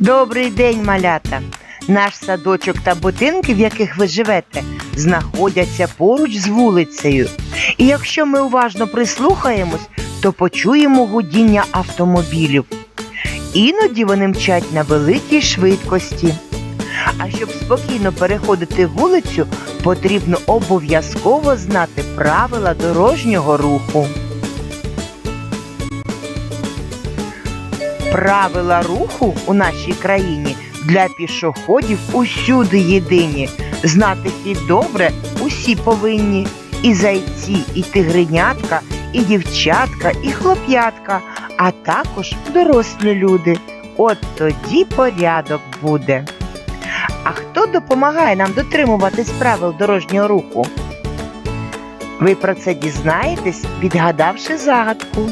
Добрий день, малята! Наш садочок та будинки, в яких ви живете, знаходяться поруч з вулицею. І якщо ми уважно прислухаємось, то почуємо гудіння автомобілів. Іноді вони мчать на великій швидкості. А щоб спокійно переходити вулицю, потрібно обов'язково знати правила дорожнього руху. Правила руху у нашій країні для пішоходів усюди єдині. Знати їх добре усі повинні. І зайці, і тигренятка, і дівчатка, і хлоп'ятка, а також дорослі люди. От тоді порядок буде. А хто допомагає нам дотримуватись правил дорожнього руху? Ви про це дізнаєтесь, відгадавши загадку.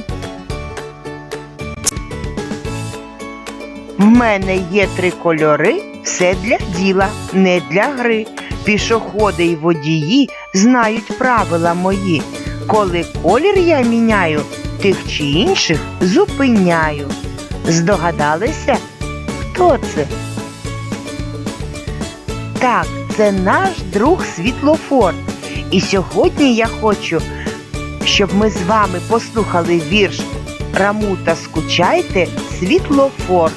В мене є три кольори, все для діла, не для гри. Пішоходи й водії знають правила мої. Коли колір я міняю, тих чи інших зупиняю. Здогадалися? Хто це? Так, це наш друг світлофор. І сьогодні я хочу, щоб ми з вами послухали вірш Рамута Скучайте світлофор.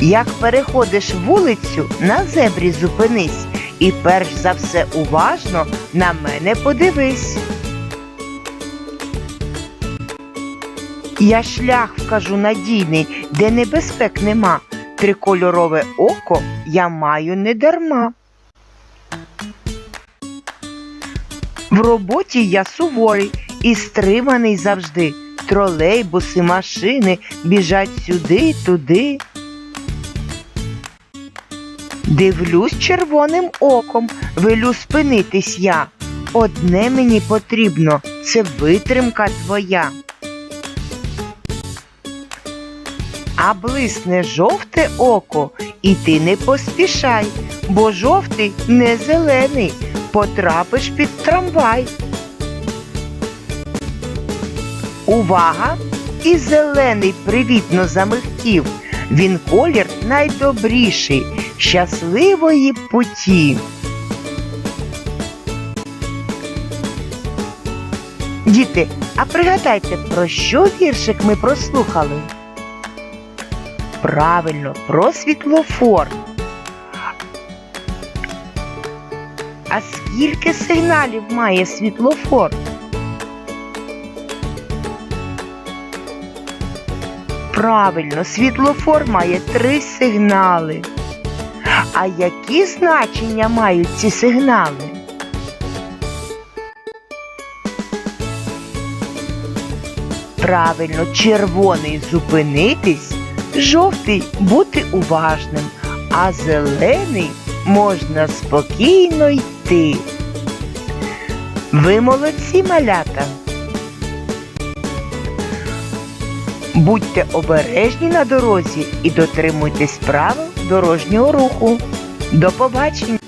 Як переходиш вулицю, на зебрі зупинись, і перш за все уважно на мене подивись. Я шлях вкажу надійний, де небезпек нема. Трикольорове око я маю не дарма. В роботі я суворий і стриманий завжди. Тролейбуси, машини біжать сюди, туди. Дивлюсь червоним оком, велю спинитись я. Одне мені потрібно це витримка твоя. А блисне жовте око, і ти не поспішай, бо жовтий не зелений, потрапиш під трамвай. Увага! І зелений привітно замихтів. Він колір найдобріший, щасливої путі. Діти, а пригадайте, про що віршик ми прослухали? Правильно, про світлофор. А скільки сигналів має світлофор? Правильно, світлофор має три сигнали. А які значення мають ці сигнали? Правильно, червоний зупинитись, жовтий бути уважним, а зелений можна спокійно йти. Ви молодці малята. Будьте обережні на дорозі і дотримуйтесь правил дорожнього руху. До побачення!